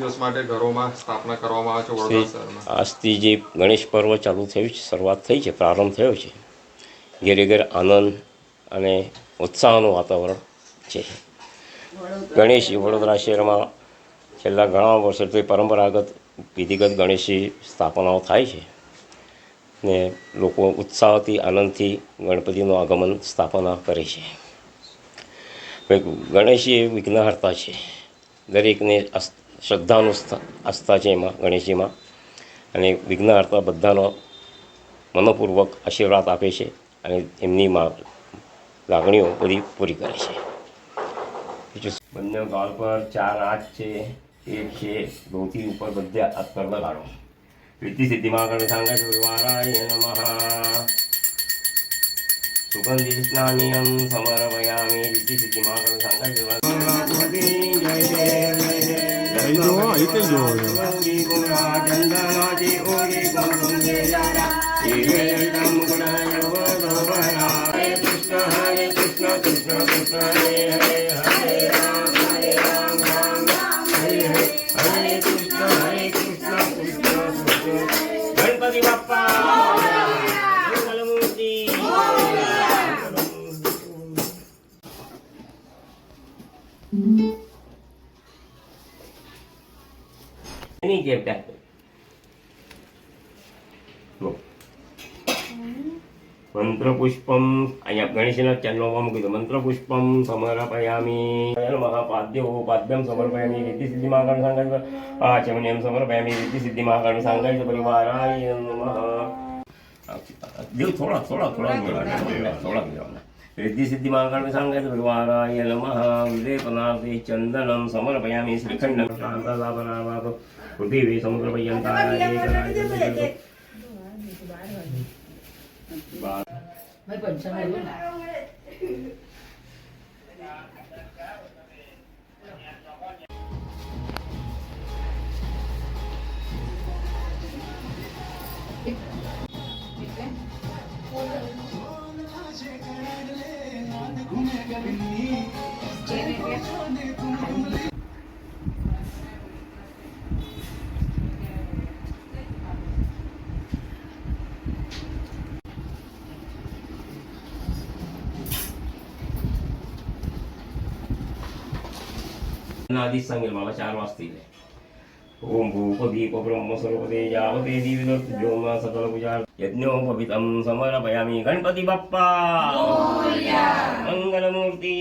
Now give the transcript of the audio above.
દિવસ માટે ઘરોમાં સ્થાપના કરવામાં આવે છે વડોદરા શહેરમાં? આજથી જે ગણેશ પર્વ ચાલુ થયું છે શરૂઆત થઈ છે પ્રારંભ થયો છે ઘેરે ઘેર આનંદ અને ઉત્સાહનું વાતાવરણ છે. ગણેશ વડોદરા શહેરમાં છેલ્લા ઘણા વર્ષોથી પરંપરાગત વિધિગત ગણેશજી સ્થાપનાઓ થાય છે ને લોકો ઉત્સાહથી આનંદથી ગણપતિનું આગમન સ્થાપના કરે છે. ગણેશ એ વિઘ્નહર્તા છે. દરેકને શ્રદ્ધાનું આસ્થા છે એમાં, ગણેશજીમાં. અને વિઘ્નહર્તા બધાનો મનોપૂર્વક આશીર્વાદ આપે છે અને એમની લાગણીઓ બધી પૂરી કરે છે. બંને ગાલ પર ચાર હાથ છે, એક છે ધોતી ઉપર બધે હાથ પર લગાડો રીતિ સિદ્ધિમાં ગણ સાંગા વારાય નમઃ. સુગંધિ સ્નાનિયમ સમર્પયામી. રીતિ સિદ્ધિમાં ગણ સાંગા જય જય ఐదు అయితే హరే కృష్ణ కృష్ణ కృష్ణ హరే హరే એની જેમ થાય જો. મંત્ર પુષ્પમ અહીંયા ગણેશના ચરણોમાં મૂકી દો મંત્ર પુષ્પમ સમર્પયામી મહાપાદ્યો પાદ્યમ સમર્પયામી રીતિ સિદ્ધિ મહાગણ સંઘ આચમન્યમ સમર્પયામી રીતિ સિદ્ધિ મહાગણ સંઘ પરિવારાય નમઃ દેવ થોડા થોડા થોડા મેળવવાના, થોડા रिद्धिसिद्धिमाकर्ण सांगतगुरुवाराय नमः उदे पनार्थे चन्दनं समर्पयामि श्रीखण्डं शान्तलापनामाप पृथिवी समुद्रपर्यन्ताय Thank you. આવ્યું ને આદિ સંગેલ બાબા ચાર વાજથી લે ఓం భూపదీపబ్రహ్మ స్వరూపదే యావతే దీవినోమ సకల పూజా యజ్ఞోపవితం సమర్పయామి గణపతి బప్ప మంగళమూర్తి